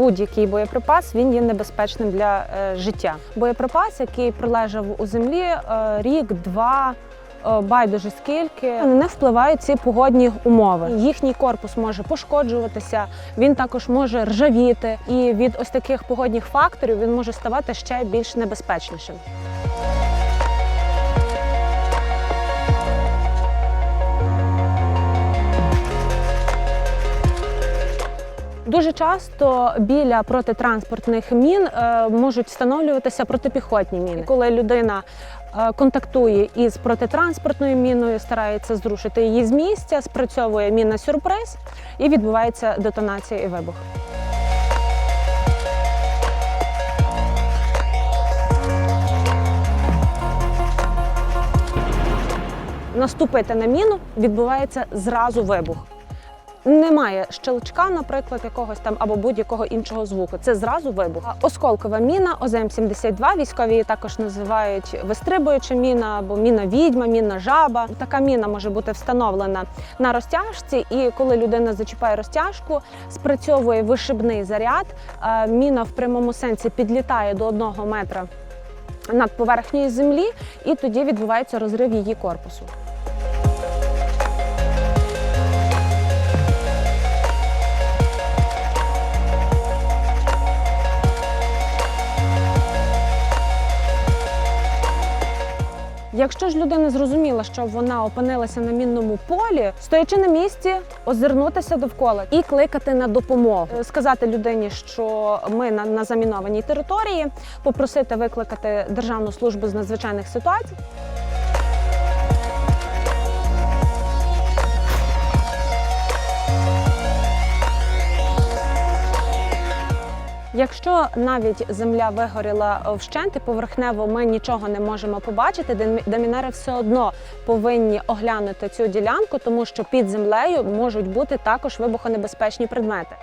будь-який боєприпас він є небезпечним для е, життя. Боєприпас, який пролежав у землі е, рік, два. е, Байдуже скільки не впливають ці погодні умови. Їхній корпус може пошкоджуватися, він також може ржавіти, і від ось таких погодних факторів він може ставати ще більш небезпечнішим. Дуже часто біля протитранспортних мін е, можуть встановлюватися протипіхотні міни. Коли людина е, контактує із протитранспортною міною, старається зрушити її з місця, спрацьовує міна сюрприз і відбувається детонація і вибух. Наступити на міну відбувається зразу вибух. Немає щелчка, наприклад, якогось там або будь-якого іншого звуку. Це зразу вибух. Осколкова міна ОЗМ-72, військові її також називають вистрибуюча міна або міна відьма, міна жаба. Така міна може бути встановлена на розтяжці, і коли людина зачіпає розтяжку, спрацьовує вишибний заряд. е, Міна в прямому сенсі підлітає до одного метра над поверхнею землі, і тоді відбувається розрив її корпусу. Якщо ж людина зрозуміла, що вона опинилася на мінному полі, стоячи на місці, озирнутися довкола і кликати на допомогу, Е, сказати людині, що ми на, на замінованій території, попросити викликати Державну службу з надзвичайних ситуацій. Якщо навіть земля вигоріла вщент і поверхнево ми нічого не можемо побачити, Домінери все одно повинні оглянути цю ділянку, тому що під землею можуть бути також вибухонебезпечні предмети.